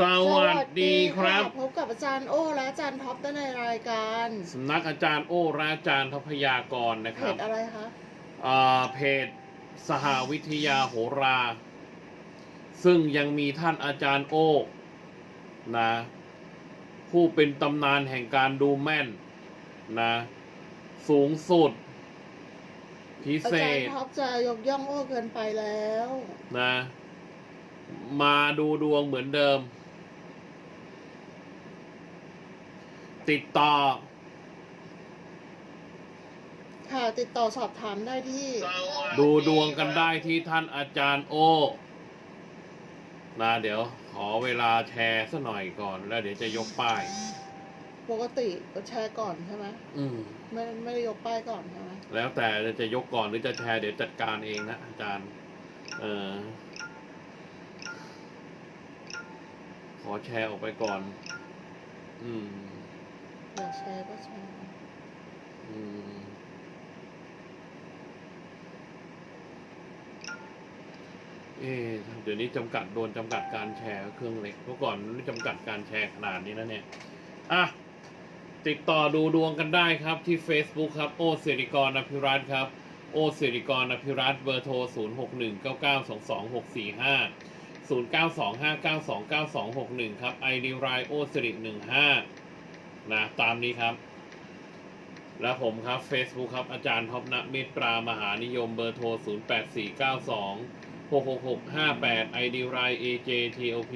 สวัสดีครับ พบกับอาจารย์โอและอาจารย์ท็อปในรายการสำนักอาจารย์โอ้ราอาจารย์ทพยากรณ์นะเพครับจอะไรคะอ่าเพจสหวิทยาโหรา ซึ่งยังมีท่านอาจารย์โอ้นะผู้เป็นตำนานแห่งการดูแม่นนะสูงสุดพิอาเศจารษย์ท็อปจะยกย่องโอเกินไปแล้ว นะ มาดูดวงเหมือนเดิม ติดต่อ ค่ะติดต่อสอบถามได้ที่ดูดวงกันได้ที่ท่านอาจารย์โอนะเดี๋ยวขอเวลาแชร์สักหน่อยก่อน แล้วเดี๋ยวจะยกป้าย ปกติก็แชร์ก่อนใช่ไหมอืม ไม่ไม่ได้ยกป้ายก่อนใช่ไหมแล้วแต่จะยกก่อนหรือจะแชร์เดี๋ยวจัดการเองนะอาจารย์ เออขอแชร์ออกไปก่อน อืม อยากแชร์ก็แชร์อืมเอ๊ะเดี๋ยวนี้จำกัดโดนจำกัดการแชร์เครื่องเล็กเมื่อก่อนไม่จำกัดการแชร์ขนาดนี้นะเนี่ยอะติดต่อดูดวงกันได้ครับที่ Facebook ครับ โอสิริกรอภิรัตครับ โอสิริกรอภิรัตเบอร์โทร 0 6 1 9 9 2 2 6 4 5 0 9 2 5 9 2 9 2 6 1 ครับ ID รายโอสิริ15 นะตามนี้ครับ และผมครับ Facebook ครับ อาจารย์ท็อปนะเมตตรามหานิยมเบอร์โทร 0 8 4 9 2 6 6 6 5 8 ID ราย AJTOP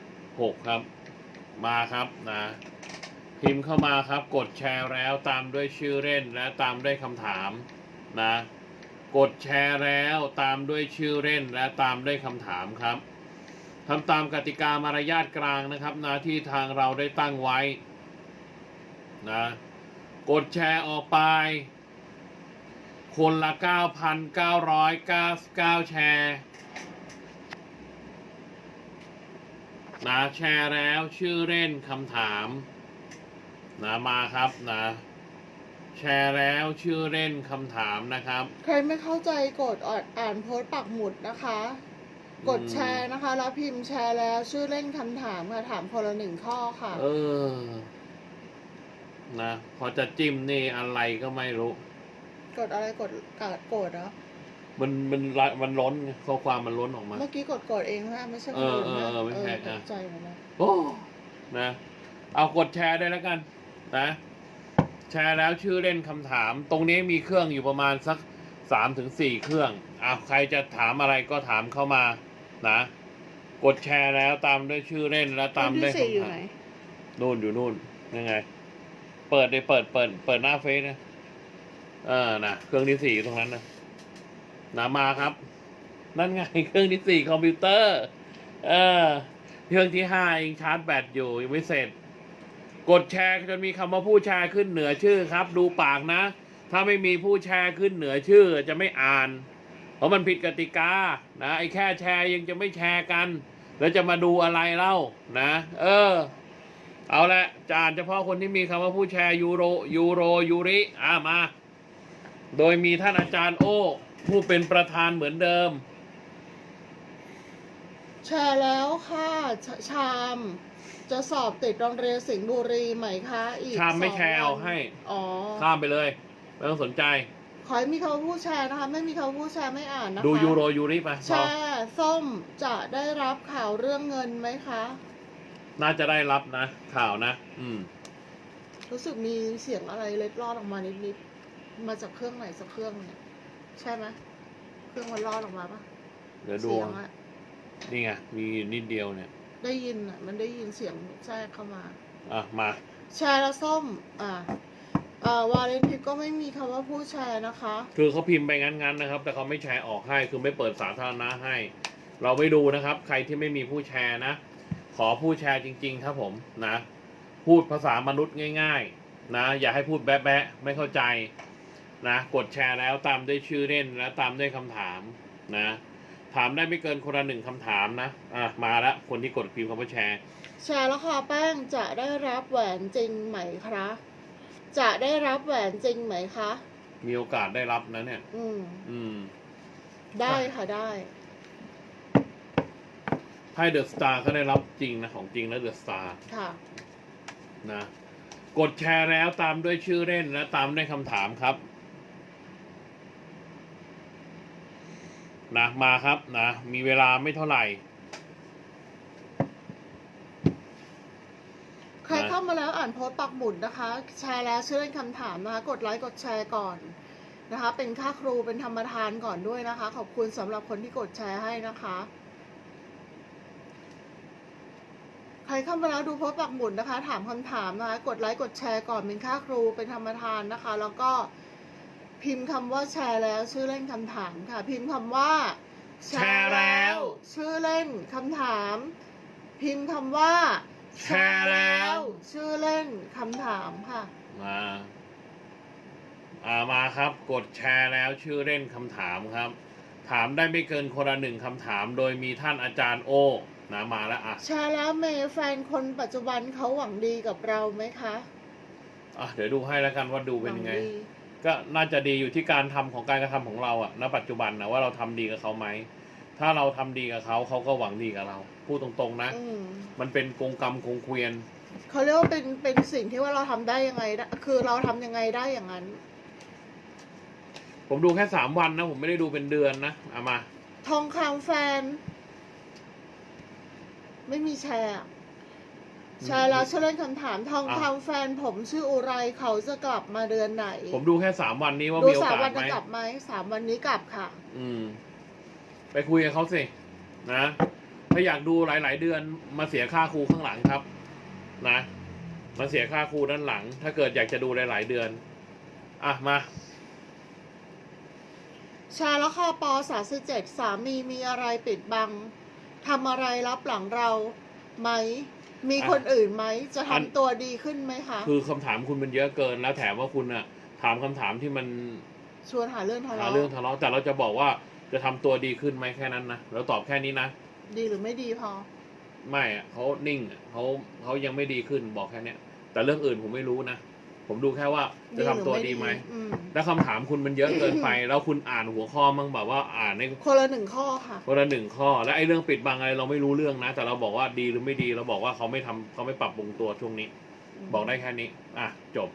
1 6ครับ มาครับนะ พิมพ์เข้ามาครับ กดแชร์แล้วตามด้วยชื่อเล่นและตามด้วยคำถามนะ กดแชร์แล้วตามด้วยชื่อเล่นและตามด้วยคำถามครับทำตามกติกามารยาทกลางนะครับนะที่ทางเราได้ตั้งไว้ นะ กดแชร์ออกไป คนละ 9,999 แชร์นะแชร์แล้วชื่อเล่นคำถามนะมาครับนะ แชร์แล้วชื่อเล่นคำถามนะครับ ใครไม่เข้าใจกดอดอ่านโพสต์ปักหมุดนะคะ กดแชร์นะคะ แล้วพิมพ์แชร์แล้วชื่อเล่นคำถามค่ะถามคนละหนึ่งข้อค่ะ เออ นะ พอจะจิ้มนี่อะไรก็ไม่รู้ กดอะไรกดกดกดเหรอมันมันละมันล้นไงข้อความมันล้นออกมา เมื่อกี้กดกดเองนะไม่ใช่คเอนออื่นเออนะเออไม่ใช่ตอะกใจเหมือนกันโอ้นะ เอากดแชร์ได้แล้วกัน นะ แชร์แล้วชื่อเล่นคำถาม ตรงนี้มีเครื่องอยู่ประมาณสักสามถึงสี่เครื่องอะใครจะถามอะไรก็ถามเข้ามา นะ กดแชร์แล้วตามด้วยชื่อเล่นแล้วตามด้วยคนที่สี่อยู่คำถาไหนมนู่นอยู่นู่นยังไง เปิดเลยเปิดเปิดเปิดหน้าเฟซนะเออนะเครื่องที่สี่ตรงนั้นนะนะมาครับ นั่นไงเครื่องที่สี่คอมพิวเตอร์ เออ เครื่องที่ห้าเองชาร์จแบตอยู่ยังไม่เสร็จ กดแชร์จนมีคำว่าผู้แชร์ขึ้นเหนือชื่อครับ ดูปากนะ ถ้าไม่มีผู้แชร์ขึ้นเหนือชื่อจะไม่อ่าน เพราะมันผิดกติกานะไอ้แค่แชร์ยังจะไม่แชร์กัน แล้วจะมาดูอะไรเล่านะ เออ เอาละจะอ่านเฉพาะคนที่มีคำว่าผู้แชร์ยูโรยูโรยูริอ่ามา โดยมีท่านอาจารย์โอ้ ผู้เป็นประธานเหมือนเดิม แชร์แล้วค่ะชชาม จะสอบติดโรงเรียนสิงห์บุรีไหมคะอีกชามไม่สงแชร์เอาวันให้ อ๋อ ข้ามไปเลย ไม่ต้องสนใจ ขอให้มีคำว่าผู้แชร์นะคะ ไม่มีคำว่าผู้แชร์ไม่อ่านนะคะดูยูโรยูริไปแชร์ส้มจะได้รับข่าวเรื่องเงินไหมคะ น่าจะได้รับนะ ข่าวนะ อืม รู้สึกมีเสียงอะไรเล็ดลอดออกมานิดๆมาจากเครื่องไหนสักเครื่องเนี่ยใช่ไหมเครื่องมันลอดออกมาปะเดี๋ยวดู เสียงอะนี่ไง มีนิดเดียวเนี่ย ได้ยินอะมันได้ยินเสียงแทรกเข้ามา อะ มา แชร์แล้วส้ม อ่าอ่าวาเลนทิปก็ไม่มีคำว่าผู้แชร์นะคะ คือเขาพิมพ์ไปงั้นๆนะครับ แต่เขาไม่แชร์ออกให้ คือไม่เปิดสาธารณะให้ เราไม่ดูนะครับ ใครที่ไม่มีผู้แชร์นะ ขอผู้แชร์จริง ๆ ครับผมนะ พูดภาษามนุษย์ง่าย ๆ นะ อย่าให้พูดแบ๊ะๆไม่เข้าใจนะ กดแชร์แล้วตามด้วยชื่อเล่นและตามด้วยคำถามนะ ถามได้ไม่เกินคนละหนึ่งคำถามนะอะมาแล้วคนที่กดพิมพ์คำว่าแชร์ แชร์แล้วค่ะแป้งจะได้รับแหวนจริงไหมคะจะได้รับแหวนจริงไหมคะ มีโอกาสได้รับนะเนี่ย อืม อืม ได้ค่ะได้ ไพ่เดอะสตาร์ก็ได้รับจริงนะ ของจริงแล้วเดอะสตาร์ค่ะ นะ กดแชร์แล้วตามด้วยชื่อเล่นและตามด้วยคำถามครับ นะ มาครับนะ มีเวลาไม่เท่าไหร่ ใครเข้ามาแล้วอ่านโพสต์ปักหมุดนะคะ แชร์แล้วชื่อเล่นคำถามนะคะ กดไลค์กดแชร์ก่อนนะคะ เป็นค่าครูเป็นธรรมทานก่อนด้วยนะคะ ขอบคุณสำหรับคนที่กดแชร์ให้นะคะ ใค รเข้ามาแล้วดูโพสต์ปักหมุดนะคะ ถามคำถามนะคะกดไลค์กดแชร์ก่อนเป็นค่าครูเป็นธรรมทานนะคะ แล้วก็พิมพ์คำว่าแชร์แล้ว ชื่อเล่นคำถามค่ะ พิมพ์คำว่า แชร์แล้ว ชื่อเล่นคำถาม พิมพ์คำว่า แชร์แล้ว ชื่อเล่นคำถามค่ะ มาอ่ามาครับ กดแชร์แล้วชื่อเล่นคำถามครับ ถามได้ไม่เกินคนละหนึ่งคำถาม โดยมีท่านอาจารย์โอ นะมาแล้วอะแชร์แล้วเมย์แฟนคนปัจจุบันเขาหวังดีกับเราไหมคะอะเดี๋ยวดูให้แล้วกันว่าดูเป็นยังไง หวัดีก็น่าจะดีอยู่ที่การทำของการกระทำของเราอะณปัจจุบันนะว่าเราทำดีกับเขาไหม ถ้าเราทำดีกับเขาเขาก็หวังดีกับเรา พูดตรงๆนะ อืมมันเป็นกงกรรมกงเกวียน เขาเรียกว่าเป็นเป็นสิ่งที่ว่าเราทำได้ยังไงได้คือเราทำยังไงได้อย่างนั้น ผมดูแค่สามวันนะ ผมไม่ได้ดูเป็นเดือนนะเอามา ทองคำแฟน ไม่มีแชร์อะแชร์แล้วชื่อเล่นคำถามทองคำแฟนผมชื่ออุไรเขาจะกลับมาเดือนไหน ผมดูแค่สามวันนี้ว่าดูมีโอสามกาสวันไหมจะกลับไหมสามวันนี้กลับค่ะ อืม ไปคุยกับเขาสิ นะ ถ้าอยากดูหลาย ๆ เดือนมาเสียค่าครูข้างหลังครับ นะมาเสียค่าครูด้านหลัง ถ้าเกิดอยากจะดูหลาย ๆ เดือน อะมาชาละค่ะปสามสิบเจ็ดสามีมีอะไรปิดบัง ทำอะไรรับหลังเราไหม มีคนอื่นไหม จะทำอันตัวดีขึ้นไหมคะ คือคำถามคุณมันเยอะเกิน แล้วแถมว่าคุณอะถามคำถามที่มันชวนหาเรื่องทะหาเลาะเรื่องทะเลาะแต่เราจะบอกว่าจะทำตัวดีขึ้นไหมแค่นั้นนะเราตอบแค่นี้นะ ดีหรือไม่ดีพอ ไม่อะเขานิ่งอะเขาเขายังไม่ดีขึ้นบอกแค่เนี้ย แต่เรื่องอื่นผมไม่รู้นะ ผมดูแค่ว่าจะทำตัวดีไหม อืมแล้วคำถามคุณมันเยอะเกินไป แล้วคุณอ่านหัวข้อมั้งแบบว่าอ่านในคนละหนึ่งข้อค่ะ คนละหนึ่งข้อ และไอ้เรื่องปิดบังอะไรเราไม่รู้เรื่องนะ แต่เราบอกว่าดีหรือไม่ดี เราบอกว่าเขาไม่ทำเขาไม่ปรับปรุงตัวช่วงนี้ บอกได้แค่นี้ อะ จบ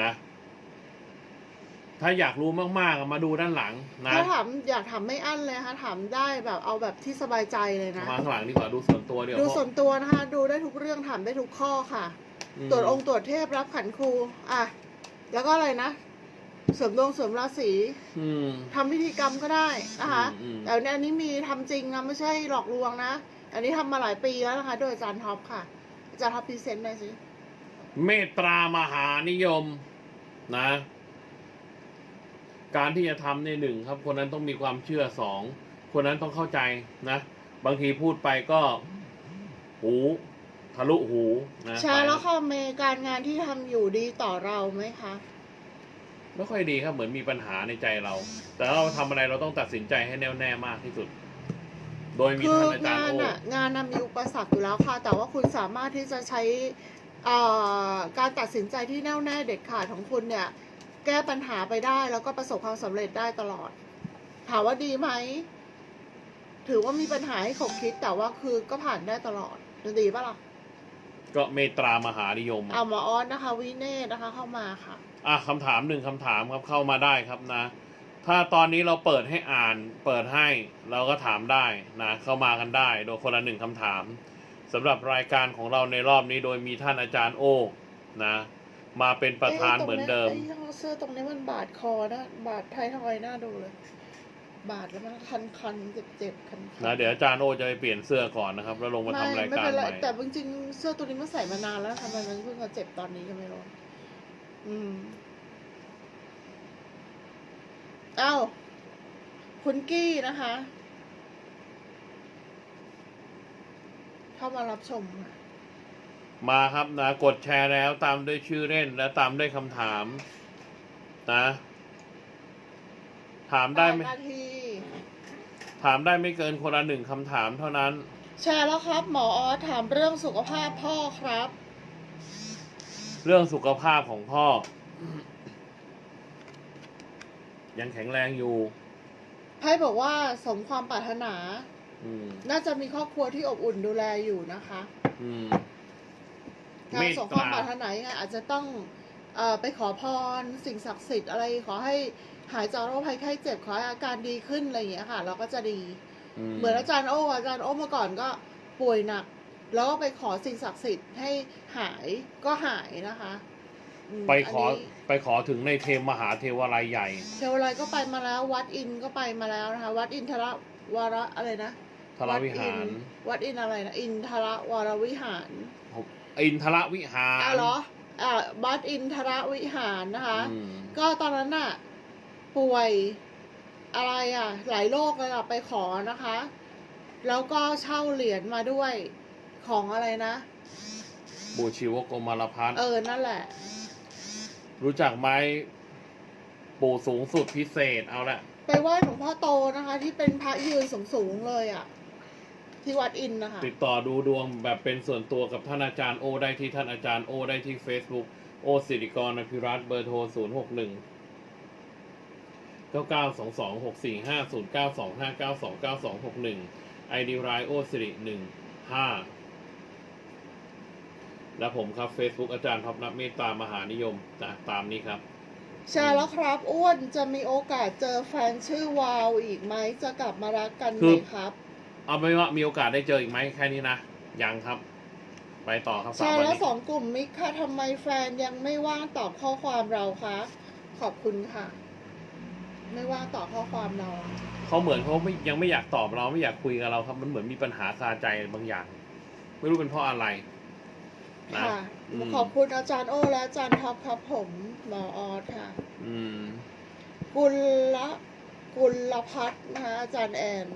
นะ ถ้าอยากรู้มากๆอะมาดูด้านหลังนะ ถ้าถามอยากถามไม่อั้นเลยนะคะถามได้แบบเอาแบบที่สบายใจเลยนะ มาข้างหลังดีกว่าดูส่วนตัวเดียวดูส่วนตัวนะคะ ดูได้ทุกเรื่องถามได้ทุกข้อค่ะม ตรวจองค์ตรวจเทพรับขันครู อะ แล้วก็อะไรนะเสริมดวงเสริมราศีอืมทำพิธีกรรมก็ได้นะคะอืมอืมแต่เนี่ยอันนี้มีทำจริงนะไม่ใช่หลอกลวงนะ อันนี้ทำมาหลายปีแล้วนะคะ โดยอาจารย์ท็อปค่ะ อาจารย์ท็อปพรีเซนต์หน่อยสิ เมตตามหานิยมนะ การที่จะทำในหนึ่งครับ คนนั้นต้องมีความเชื่อสอง คนนั้นต้องเข้าใจนะ บางทีพูดไปก็หู ทะลุหูนะแชร์แล้วค่ะเมย์การงานที่ทำอยู่ดีต่อเราไหมคะ ไม่ค่อยดีครับเหมือนมีปัญหาในใจเรา แต่เราทำอะไรเราต้องตัดสินใจให้แน่วแน่มากที่สุด โดยมีคือท่านอาจารงาย์นโออะงานน่ะมีอุปสรรคอยู่แล้วค่ะ แต่ว่าคุณสามารถที่จะใช้เอ่อการตัดสินใจที่แน่วแน่เด็ดขาดของคุณเนี่ย แก้ปัญหาไปได้แล้วก็ประสบความสำเร็จได้ตลอด ถามว่าดีไหม ถือว่ามีปัญหาให้ขบคิดแต่ว่าคือก็ผ่านได้ตลอดจะดีปะล่ะ ก็เมตตามหานิยม เอาหมอออนนะคะวิเนศนะคะเข้ามาค่ะอะคำถามหนึ่งคำถามครับเข้ามาได้ครับนะ ถ้าตอนนี้เราเปิดให้อ่านเปิดให้เราก็ถามได้นะเข้ามากันได้ โดยคนละหนึ่งคำถามสำหรับรายการของเราในรอบนี้โดยมีท่านอาจารย์โอนะ มาเป็นประธานเหมือนเดิมไอ้เสื้อตรงนี้มันบาดคอนะบาดไทยทอยหน้าดูเลย บาดแล้วมันคันคันเจ็บเจ็บๆคันๆนะเดี๋ยวอาจารย์โอจะไปเปลี่ยนเสื้อก่อนนะครับ แล้วลงมาทำรายไม่การเป็นใหไรม่แต่จริงๆเสื้อตัวนี้มันใส่มานานแล้วทำไมมันเพิ่งมาเจ็บตอนนี้ก็ไม่รู้อืมเอ้าคุณกี้นะคะ เข้ามารับชมค่ะมาครับนะ กดแชร์แล้วตามด้วยชื่อเล่นและตามด้วยคำถาม นะ ถามได้ไหม แปนาที ถามได้ไม่เกินคนละหนึ่งคำถามเท่านั้น แชร์แล้วครับ หมอออสถามเรื่องสุขภาพพ่อครับ เรื่องสุขภาพของพ่อ ยังแข็งแรงอยู่ ไพ่บอกว่าสมความปรารถนาออืม น่าจะมีครอบครัวที่อบอุ่นดูแลอยู่นะคะ อืมการเมตส่งความตาปรารถนายังไงอาจจะต้องเอ่อ ไปขอพรสิ่งศักดิ์สิทธิ์อะไรขอให้หายจากโรคภัยไข้เจ็บขอให้อาการดีขึ้นอะไรอย่างเงี้ยค่ะ เราก็จะดี เหมือนอาจารย์โอ้อาจารย์โอ้เมื่อก่อนก็ป่วยหนัก แล้วก็ไปขอสิ่งศักดิ์สิทธิ์ให้หายก็หายนะคะมไปขอนนี้ไปขอถึงในเทมมหาเทวาลัยใหญ่ เทวไลยก็ไปมาแล้ว วัดอินก็ไปมาแล้วนะคะ วัดอินทรวรอะไรนะทรวิหาร วัดอินอะไรนะอินทรวรวิหาร อินทรวิหารอะเหรอ อ่าวัดอินทรวิหารนะคะอืมก็ตอนนั้นน่ะป่วยอะไรอะหลายโรคเลยอะไปขอนะคะ แล้วก็เช่าเหรียญมาด้วยของอะไรนะบูชีวกรมารพัฒน์เออ นั่นแหละ รู้จักไหมปู่สูงสุดพิเศษเอาละ ไปไหว้หลวงพ่อโตนะคะ ที่เป็นพระยืนสูงๆเลยอะ ที่วัดอินนะคะ ติดต่อดูดวงแบบเป็นส่วนตัวกับท่านอาจารย์โอได้ที่ท่านอาจารย์โอได้ที่ Facebook โอสิริกรอภิรัตน์เบอร์โทร 0 6 1 9 9 2 2 6 4 5 0 9 2 5 9 2 9 2 6 1 ID รายโอสิริ1 5 และผมครับ Facebook อาจารย์ท็อปนับเมตตามหานิยมนะตามนี้ครับใช่แล้วครับอ้วนจะมีโอกาสเจอแฟนชื่อวาวอีกไหมจะกลับมารักกันไหคืมอครับ เอาไม่ว่ามีโอกาสได้เจออีกไหมแค่นี้นะ ยังครับ ไปต่อครับสามใช่วันแล้วนี้สองกลุ่มมิกค่ะทำไมแฟนยังไม่ว่างตอบข้อความเราคะขอบคุณค่ะ ไม่ว่างตอบข้อความเราเขาเหมือนเขาไม่ยังไม่อยากตอบเราไม่อยากคุยกับเราครับ มันเหมือนมีปัญหาคาใจบางอย่าง ไม่รู้เป็นเพราะอะไรนะค่ะ อืมขอบคุณอาจารย์โอและอาจารย์ท็อปครับผมหมอออสค่ะ อืม กุลละกุลพัฒน์นะคะอาจารย์แอน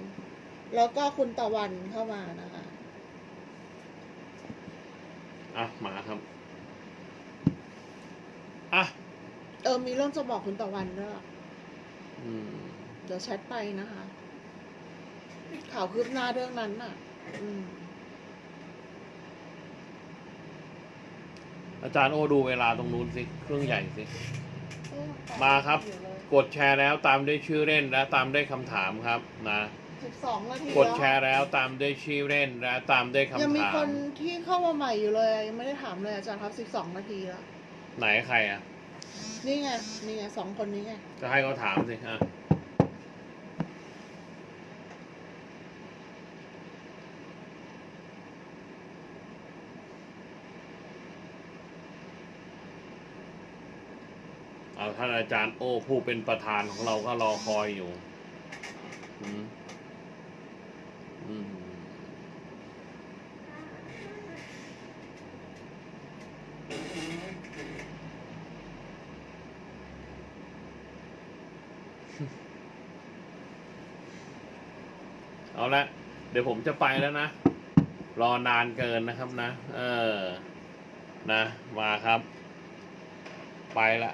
แล้วก็คุณตะวันเข้ามานะคะ อะมาครับ อะ เออมีเรื่องจะบอกคุณตะวันด้วยอืมเดี๋ยวแชทไปนะคะ ข่าวคืบหน้าเรื่องนั้นน่ะ อืม อาจารย์โอดูเวลาตรงนู้นสิ เครื่องใหญ่สิ มาครับ กดแชร์แล้วตามด้วยชื่อเล่นและตามด้วยคำถามครับนะ สิบสองนาทีกดแชร์แล้วตามด้วยชื่อเล่นและตามด้วยคำถามยังมีคนที่เข้ามาใหม่อยู่เลยยังไม่ได้ถามเลยอาจารย์ครับสิบสองนาทีแล้วไหนใครอะ นี่ไงนี่ไงสองคนนี้ไงจะให้เขาถามสิอะเอาท่านอาจารย์โอผู้เป็นประธานของเราก็รอคอยอยู่ อืม เอาละเดี๋ยวผมจะไปแล้วนะ รอนานเกินนะครับนะ เออ นะ มาครับ ไปละ